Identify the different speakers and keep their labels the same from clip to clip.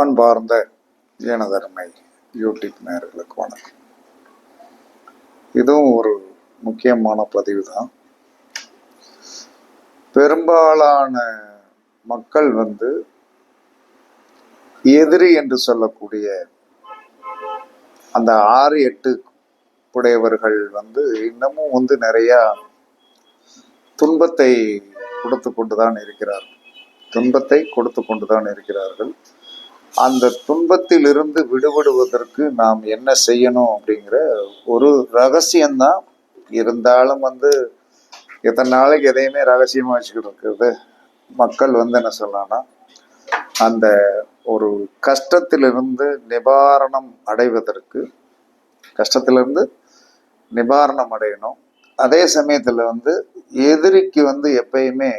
Speaker 1: அன்பார்ந்த ஜீனதர்மை யூடியூப் நேர்களுக்கு வணக்கம். இதுவும் ஒரு முக்கியமான பதிவு தான் பெரும்பாலான மக்கள் வந்து எதிரி என்று சொல்லக்கூடிய அந்த ஆறு எட்டு உடையவர்கள் வந்து இன்னமும் வந்து நிறையா துன்பத்தை கொடுத்து கொண்டுதான் இருக்கிறார்கள். துன்பத்தை கொடுத்து கொண்டுதான் இருக்கிறார்கள். அந்த துன்பத்திலிருந்து விடுபடுவதற்கு நாம் என்ன செய்யணும் அப்படிங்கிற ஒரு ரகசியம்தான். இருந்தாலும் வந்து எத்தனை நாளைக்கு எதையுமே ரகசியமாக வச்சுக்கிட்டு இருக்கிறது. மக்கள் வந்து என்ன சொல்லலாம்னா அந்த ஒரு கஷ்டத்திலிருந்து நிவாரணம் அடைவதற்கு கஷ்டத்திலிருந்து நிவாரணம் அடையணும். அதே சமயத்தில் வந்து எதிரிக்கு வந்து எப்பயுமே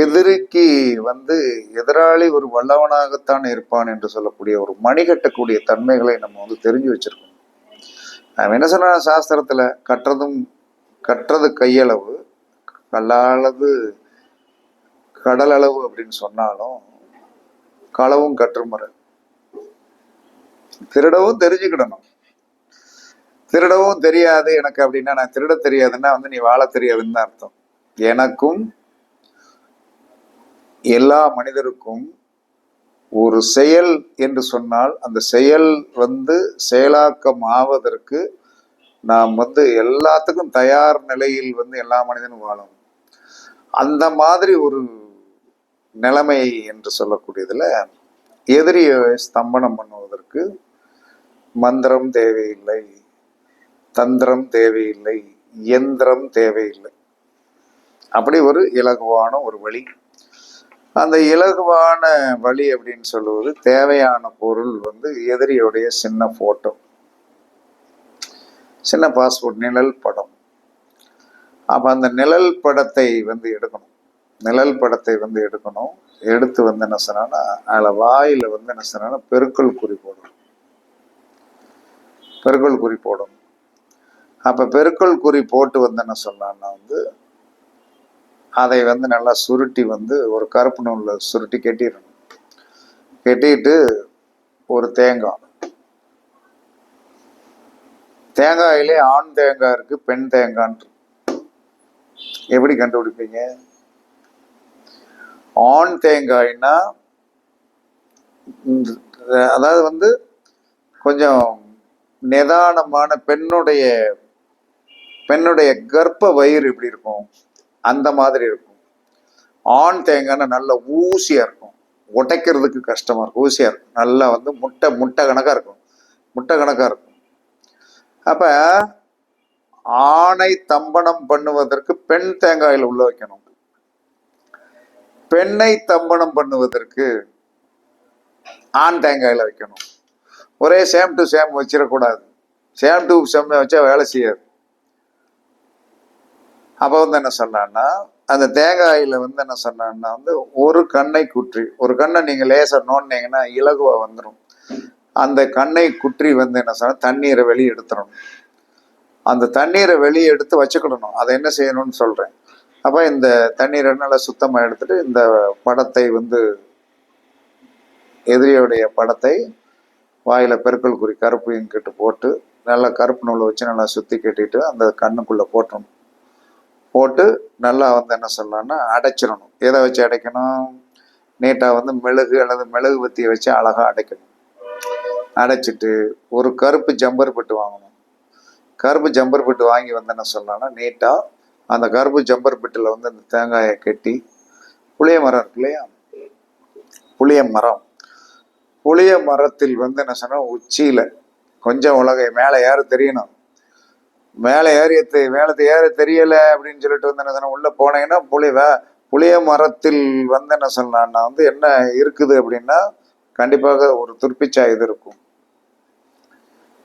Speaker 1: எதிரிக்கு வந்து எதிராளி ஒரு வல்லவனாகத்தான் இருப்பான் என்று சொல்லக்கூடிய ஒரு மணிகட்டக்கூடிய தன்மைகளை நம்ம வந்து தெரிஞ்சு வச்சிருக்கோம். என்ன சொன்ன சாஸ்திரத்துல கற்றதும் கற்றது கையளவு கல்லாளது கடலளவு அப்படின்னு சொன்னாலும் களவும் கற்றுமுறை திருடவும் தெரிஞ்சுக்கிடணும். திருடவும் தெரியாது எனக்கு அப்படின்னா நான் திருட தெரியாதுன்னா வந்து நீ வாழ தெரியாதுன்னு தான் அர்த்தம். எனக்கும் எல்லா மனிதருக்கும் ஒரு செயல் என்று சொன்னால் அந்த செயல் வந்து செயலாக்கம் ஆவதற்கு நாம் வந்து எல்லாத்துக்கும் தயார் நிலையில் வந்து எல்லா மனிதனும் வாழணும் அந்த மாதிரி ஒரு நிலைமை என்று சொல்லக்கூடியதில் எதிரியை ஸ்தம்பனம் பண்ணுவதற்கு மந்திரம் தேவையில்லை தந்திரம் தேவையில்லை எந்திரம் தேவையில்லை. அப்படி ஒரு இலகுவான ஒரு வழி. அந்த இலகுவான வழி அப்படின்னு சொல்லுவது தேவையான பொருள் வந்து எதிரியுடைய சின்ன போட்டோ சின்ன பாஸ்போர்ட் நிழல் படம். அப்ப அந்த நிழல் படத்தை வந்து எடுக்கணும். நிழல் படத்தை வந்து எடுக்கணும். எடுத்து வந்து என்ன சொன்னா அதில் வாயில வந்து என்ன சொன்னா பெருக்கல் குறி போடணும். பெருக்கல் குறி போடணும். அப்ப பெருக்கல் குறி போட்டு வந்து என்ன சொன்னான்னா வந்து அதை வந்து நல்லா சுருட்டி வந்து ஒரு கருப்பு நூலில் சுருட்டி கட்டிடணும். கட்டிட்டு ஒரு தேங்காய். தேங்காயிலே ஆண் தேங்காய் இருக்கு பெண் தேங்கான் எப்படி கண்டுபிடிப்பீங்க? ஆண் தேங்காய்னா அதாவது வந்து கொஞ்சம் நிதானமான பெண்ணுடைய பெண்ணுடைய கர்ப்ப வயிறு எப்படி இருக்கும்? அந்த மாதிரி இருக்கும். ஆண் தேங்காய்னா நல்ல ஊசியாக இருக்கும். உடைக்கிறதுக்கு கஷ்டமாக இருக்கும். ஊசியாக இருக்கும். நல்லா வந்து முட்டை முட்டை கணக்காக இருக்கும். முட்டை கணக்காக இருக்கும். அப்போ ஆணை தம்பனம் பண்ணுவதற்கு பெண் தேங்காயில் உள்ள வைக்கணும். பெண்ணை தம்பனம் பண்ணுவதற்கு ஆண் தேங்காயில் வைக்கணும். ஒரே சேம் டு சேம் வச்சிடக்கூடாது சேம் டு சேம் வச்சா வேலை செய்யாது. அப்போ வந்து என்ன சொன்னான்னா அந்த தேங்காயில வந்து என்ன சொன்னான்னா வந்து ஒரு கண்ணை குற்றி ஒரு கண்ணை நீங்கள் லேசாக நோண்டினீங்கன்னா இலகுவாக வந்துடும் அந்த கண்ணை குற்றி வந்து என்ன சொன்னால் தண்ணீரை வெளியே எடுத்துடணும் அந்த தண்ணீரை வெளியே எடுத்து வச்சுக்கிடணும். அதை என்ன செய்யணும்னு சொல்கிறேன் அப்போ இந்த தண்ணீரை நல்லா சுத்தமாக எடுத்துட்டு இந்த படத்தை வந்து எதிரியுடைய படத்தை வாயில் பெருக்கல் குறி கருப்பு இங்கிட்டு போட்டு நல்லா கருப்பு நூலை வச்சு நல்லா சுற்றி கட்டிட்டு அந்த கண்ணுக்குள்ளே போட்டணும். போட்டு நல்லா வந்து என்ன சொல்லலாம்னா அடைச்சிடணும். எதை வச்சு அடைக்கணும்? நீட்டாக வந்து மெழுகு அல்லது மெழுகு பத்தியை வச்சு அழகாக அடைக்கணும். அடைச்சிட்டு ஒரு கருப்பு ஜம்பர் பட்டு வாங்கணும். கருப்பு ஜம்பர் பட்டு வாங்கி வந்து என்ன சொல்லலாம்னா நீட்டாக அந்த கருப்பு ஜம்பர் பெட்டில் வந்து அந்த தேங்காயை கட்டி புளிய மரம் இருக்கு இல்லையா? புளிய மரம். புளிய மரத்தில் வந்து என்ன சொன்னால் உச்சியில் கொஞ்சம் உலகை மேலே யாரும் தெரியணும். மேலே ஏறி மேலத்தை ஏற தெரியல அப்படின்னு சொல்லிட்டு வந்து என்ன சொன்ன உள்ள போனேன்னா புளி வே- புளிய மரத்தில் வந்து என்ன சொல்லலாம்னா வந்து என்ன இருக்குது அப்படின்னா கண்டிப்பாக ஒரு துர்ப்பிச்சா இது இருக்கும்.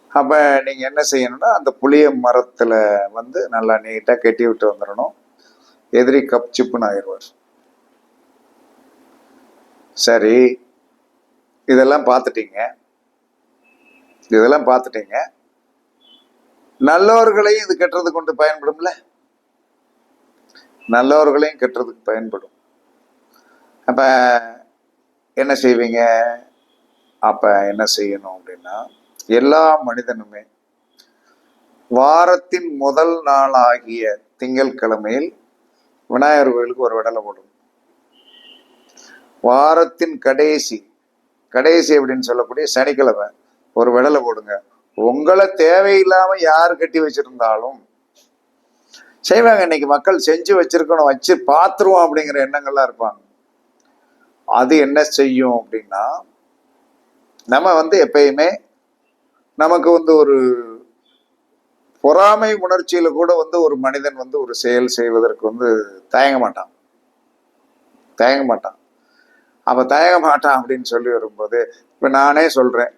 Speaker 1: அப்ப நீங்க என்ன செய்யணும்னா அந்த புளிய மரத்துல வந்து நல்லா நீட்டா கட்டி விட்டு வந்துடணும். எதிரி கப் சிப்புன்னு ஆயிடுவார். சரி இதெல்லாம் பார்த்துட்டீங்க. இதெல்லாம் பார்த்துட்டீங்க. நல்லவர்களையும் இது கெட்டது கொண்டு பயன்படும்ல? நல்லவர்களையும் கெட்டதுக்கு பயன்படும். அப்ப என்ன செய்வீங்க? அப்ப என்ன செய்யணும் அப்படின்னா எல்லா மனிதனுமே வாரத்தின் முதல் நாள் ஆகிய திங்கட்கிழமையில் விநாயகர் கோயிலுக்கு ஒரு விடலை போடும் வாரத்தின் கடைசி கடைசி அப்படின்னு சொல்லக்கூடிய சனிக்கிழமை ஒரு விடலை போடுங்க. உங்களை தேவையில்லாம யார் கட்டி வச்சிருந்தாலும் செய்வாங்க. இன்னைக்கு மக்கள் செஞ்சு வச்சிருக்கணும் வச்சு பார்த்துருவோம் அப்படிங்கிற எண்ணங்கள்லாம் இருப்பாங்க. அது என்ன செய்யும் அப்படின்னா நம்ம வந்து எப்பயுமே நமக்கு வந்து ஒரு பொறாமை உணர்ச்சியில கூட வந்து ஒரு மனிதன் வந்து ஒரு செயல் செய்வதற்கு வந்து தயங்க மாட்டான். தயங்க மாட்டான். அப்ப தயங்க மாட்டான் அப்படின்னு சொல்லி வரும்போது இப்ப நானே சொல்றேன்.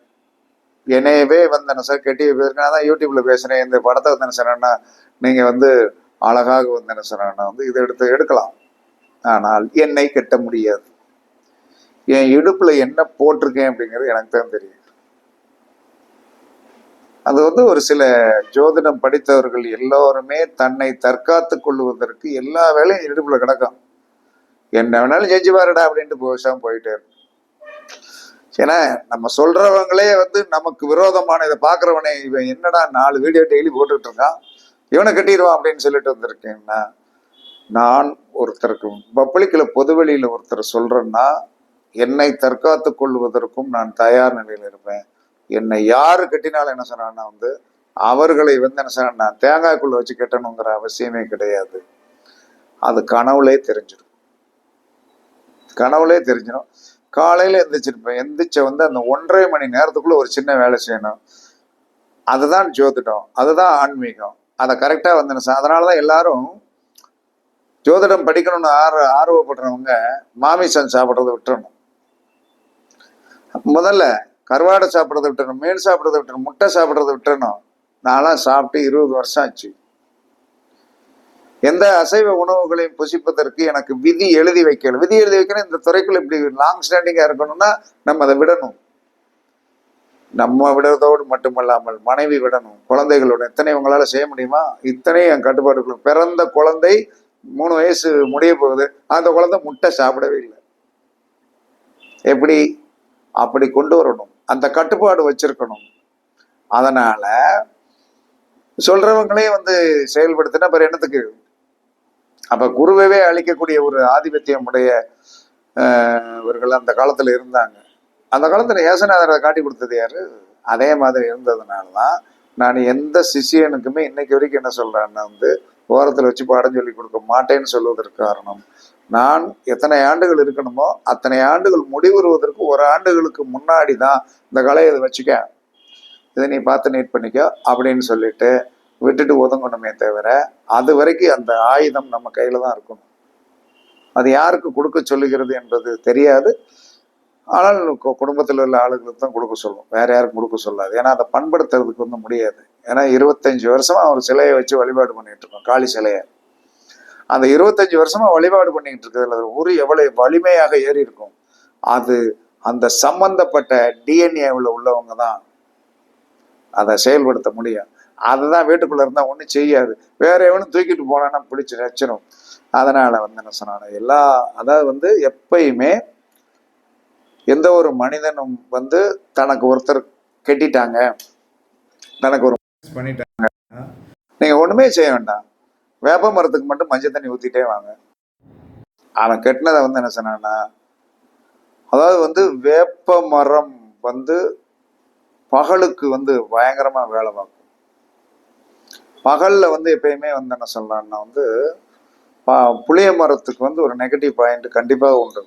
Speaker 1: என்னையவே வந்து என்ன சார் கெட்டி நான் தான் யூடியூப்ல பேசுறேன். இந்த படத்தை வந்து என்ன சொன்னேன்னா நீங்க வந்து அழகாக வந்து என்ன சொன்னா வந்து இதை எடுத்து எடுக்கலாம். ஆனால் என்னை கட்ட முடியாது. என் இடுப்புல என்ன போட்டிருக்கேன் அப்படிங்கிறது எனக்கு தான் தெரியும். அது வந்து ஒரு சில ஜோதிடம் படித்தவர்கள் எல்லோருமே தன்னை தற்காத்து கொள்வதற்கு எல்லா வேலையும் இடுப்புல கிடக்கும். என்ன வேணாலும் செஞ்சு பாருடா அப்படின்ட்டு போஷம் போயிட்டே இருக்கும் ஏன்னா நம்ம சொல்றவங்களே வந்து நமக்கு விரோதமான இதை பாக்குறவனே இவன் என்னடா நாலு வீடியோ டெய்லி போட்டுட்டு இருக்கான் இவனை கட்டிடுவான் அப்படின்னு சொல்லிட்டு வந்திருக்கேன்னா நான் ஒருத்தருக்கு பப்ளிக்ல பொதுவெளியில ஒருத்தர் சொல்றேன்னா என்னை தற்காத்து கொள்வதற்கும் நான் தயார் நிலையில் இருப்பேன். என்னை யாரு கட்டினாலும் என்ன சொன்னான்னா வந்து அவர்களை வந்து என்ன சொன்னா தேங்காய்க்குள்ள வச்சு கட்டணுங்கிற அவசியமே கிடையாது. அது கனவுலே தெரிஞ்சிடும். கனவுலே தெரிஞ்சிடும். காலையில எந்திரிச்சிருப்பேன். எந்திரிச்ச வந்து அந்த ஒன்றரை மணி நேரத்துக்குள்ள ஒரு சின்ன வேலை செய்யணும். அதுதான் ஜோதிடம். அதுதான் ஆன்மீகம். அதை கரெக்டா வந்து என்ன செய்ய- அதனாலதான் எல்லாரும் ஜோதிடம் படிக்கணும்னு ஆர்வ ஆர்வப்படுறவங்க மாமிசம் சாப்பிட்றத விட்டுறணும். முதல்ல கருவாடை சாப்பிட்றத விட்டுறணும் மீன் சாப்பிட்றத விட்டுறணும் முட்டை சாப்பிட்றத விட்டுறணும். நான்லாம் சாப்பிட்டு இருபது வருஷம் ஆச்சு. எந்த அசைவ உணவுகளையும் புசிப்பதற்கு எனக்கு விதி எழுதி வைக்கல விதி எழுதி வைக்கணும் இந்த துறைக்குள்ள இப்படி லாங் ஸ்டாண்டிங்கா இருக்கணும்னா நம்ம அதை விடணும். நம்ம விடுறதோடு மட்டுமல்லாமல் மனைவி விடணும் குழந்தைகளோட. எத்தனை உங்களால செய்ய முடியுமா? இத்தனை என் கட்டுப்பாடுக்குள்ள பிறந்த குழந்தை மூணு வயசு முடிய போகுது. அந்த குழந்தை முட்டை சாப்பிடவே இல்லை. எப்படி? அப்படி கொண்டு வரணும். அந்த கட்டுப்பாடு வச்சிருக்கணும். அதனால சொல்றவங்களே வந்து செயல்படுத்தினா அப்புறம் என்னத்துக்கு? அப்ப குருவவே அழிக்கக்கூடிய ஒரு ஆதிபத்தியம் உடைய இவர்கள் அந்த காலத்துல இருந்தாங்க. அந்த காலத்துல ஏசநாதரை காட்டி கொடுத்தது யாரு? அதே மாதிரி இருந்ததுனால தான் நான் எந்த சிஷியனுக்குமே இன்னைக்கு வரைக்கும் என்ன சொல்றேன்னா வந்து ஓரத்தில் வச்சு பாடம் சொல்லி கொடுக்க மாட்டேன்னு சொல்வதற்கு காரணம் நான் எத்தனை ஆண்டுகள் இருக்கணுமோ அத்தனை ஆண்டுகள் முடிவுறுவதற்கு ஒரு ஆண்டுகளுக்கு முன்னாடி தான் இந்த கலையை இதை வச்சுக்க. இதை நீ பார்த்து நீட் பண்ணிக்கோ அப்படின்னு சொல்லிட்டு விட்டுட்டு ஒதுங்கணுமே தவிர அது வரைக்கும் அந்த ஆயுதம் நம்ம கையில தான் இருக்கணும். அது யாருக்கு கொடுக்க சொல்லுகிறது என்பது தெரியாது. ஆனால் கு- குடும்பத்தில் உள்ள ஆளுங்களுக்கு தான் கொடுக்க சொல்லும். வேற யாருக்கும் கொடுக்க சொல்லாது. ஏன்னா அதை பண்படுத்துறதுக்கு வந்து முடியாது. ஏன்னா இருபத்தஞ்சு வருஷமா ஒரு சிலையை வச்சு வழிபாடு பண்ணிட்டு இருக்கோம் காளி சிலையை. அந்த இருபத்தஞ்சு வருஷமா வழிபாடு பண்ணிக்கிட்டு இருக்கிறதுல உரு எவ்வளவு வலிமையாக ஏறி இருக்கும். அது அந்த சம்பந்தப்பட்ட டிஎன்ஏவில் உள்ளவங்க தான் அதை செயல்படுத்த முடியும். அதுதான் வீட்டுக்குள்ள இருந்தா ஒன்றும் செய்யாது. வேற எவனும் தூக்கிட்டு போனான்னா பிடிச்சி வச்சிரும் அதனால வந்து என்ன சொன்னாங்க எல்லா அதாவது வந்து எப்பயுமே எந்த ஒரு மனிதனும் வந்து தனக்கு ஒருத்தர் கெட்டிட்டாங்க தனக்கு ஒரு பண்ணிட்டாங்க. நீங்க ஒண்ணுமே செய்ய வேண்டாம். வேப்ப மரத்துக்கு மட்டும் மஞ்சள் தண்ணி ஊத்திட்டே வாங்க. அவன் கெட்டினதை வந்து என்ன சொன்னான்னா அதாவது வந்து வேப்ப மரம் வந்து பகலுக்கு வந்து பயங்கரமா வேலை பார்க்கும். பகல்ல வந்து எப்பயுமே வந்து என்ன சொல்லலாம்னா வந்து ப- புளிய மரத்துக்கு வந்து ஒரு நெகட்டிவ் பாயிண்ட் கண்டிப்பாக உண்டு.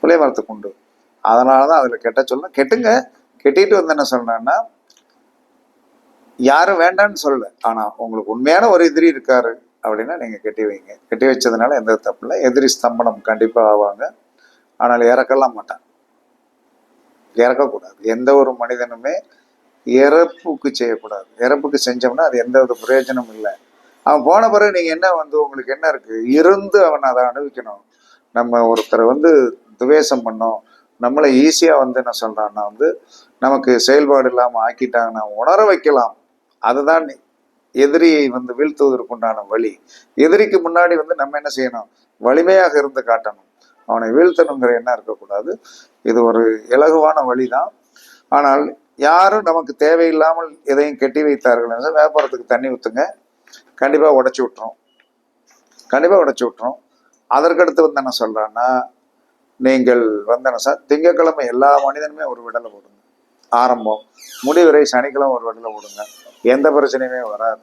Speaker 1: புளிய மரத்துக்கு உண்டு. அதனால தான் அதில் கெட்ட சொல்லணும். கெட்டுங்க. கெட்டிட்டு வந்து என்ன சொல்லணும்னா யாரும் வேண்டான்னு சொல்லல. ஆனா உங்களுக்கு உண்மையான ஒரு எதிரி இருக்காரு அப்படின்னா நீங்க கெட்டி வைங்க. கெட்டி வச்சதுனால எந்த தப்பு இல்லை. எதிரி ஸ்தம்பனம் கண்டிப்பா ஆவாங்க. ஆனால் இறக்கலாம் மாட்டான் இறக்கக்கூடாது. எந்த ஒரு மனிதனுமே இறப்புக்கு செய்யக்கூடாது. இறப்புக்கு செஞ்சோம்னா அது எந்த வித பிரயோஜனமும் இல்லை. அவன் போன பிறகு நீங்கள் என்ன வந்து உங்களுக்கு என்ன இருக்குது இருந்து அவன் அதை அனுபவிக்கணும். நம்ம ஒருத்தரை வந்து துவேஷம் பண்ணோம். நம்மளை ஈஸியாக வந்து என்ன சொல்கிறான்னா வந்து நமக்கு செயல்பாடு இல்லாமல் ஆக்கிட்டாங்கன்னா உணர வைக்கலாம். அதுதான் எதிரியை வந்து வீழ்த்துவதற்குண்டான வழி. எதிரிக்கு முன்னாடி வந்து நம்ம என்ன செய்யணும்? வலிமையாக இருந்து காட்டணும். அவனை வீழ்த்தணுங்கிற எண்ணம் இருக்கக்கூடாது. இது ஒரு இலகுவான வழி தான் ஆனால் யாரும் நமக்கு தேவையில்லாமல் எதையும் கெட்டி வைத்தார்கள் என்றால் வியாபாரத்துக்கு தண்ணி ஊற்றுங்க கண்டிப்பாக உடச்சி விட்டுரும். கண்டிப்பாக உடச்சி விட்டுரும். அதற்கடுத்து வந்து என்ன சொல்கிறான்னா நீங்கள் வந்து என்ன சார் திங்கக்கிழமை எல்லா மனிதனுமே ஒரு விடலை போடுங்க. ஆரம்பம். முடிவரை சனிக்கிழமை ஒரு விடலை போடுங்க. எந்த பிரச்சனையுமே வராது.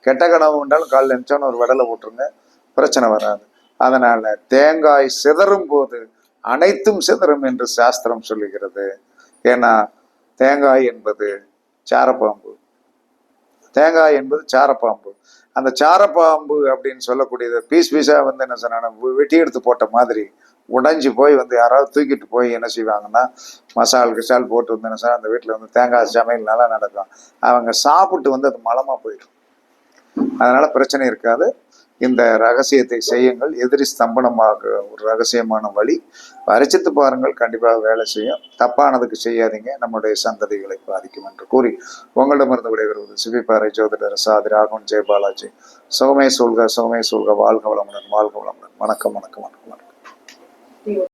Speaker 1: கெட்ட கனவு உண்டாலும் காலையில் நினச்சோன்னு ஒரு விடலை போட்டுருங்க. பிரச்சனை வராது. அதனால் தேங்காய் சிதறும் போது அனைத்தும் சிதறும் என்று சாஸ்திரம் சொல்லுகிறது. ஏன்னா தேங்காய் என்பது சாரப்பாம்பு. தேங்காய் என்பது சாரப்பாம்பு. அந்த சாரப்பாம்பு அப்படின்னு சொல்லக்கூடியது பீஸ் பீஸாக வந்து என்ன சொன்னா வெட்டி எடுத்து போட்ட மாதிரி உடைஞ்சு போய் வந்து யாராவது தூக்கிட்டு போய் என்ன செய்வாங்கன்னா மசால் கிசால் போட்டு வந்து என்ன சார் அந்த வீட்டில் வந்து தேங்காய் சமையல் நல்லா நடக்கும். அவங்க சாப்பிட்டு வந்து அது மலமாக போயிடும். அதனால பிரச்சனை இருக்காது. இந்த ரகசியத்தை செய்யுங்கள். எதிரி ஸ்தம்பனமாக ஒரு ரகசியமான வழி. பரிச்சித்து பாருங்கள். கண்டிப்பாக வேலை செய்யும். தப்பானதுக்கு செய்யாதீங்க. நம்முடைய சந்ததிகளை பாதிக்கும் என்று கூறி உங்களிடமிருந்து விடைபெறுவது சிபிப்பாறை ஜோதிடர் சாதி ராகவன் ஜெயபாலாஜி சுகமே சொல்க சுகமே சொல்க வாழ்க வளமுடன் வாழ்க வளமுடன். வணக்கம் வணக்கம் வணக்கம் வணக்கம்.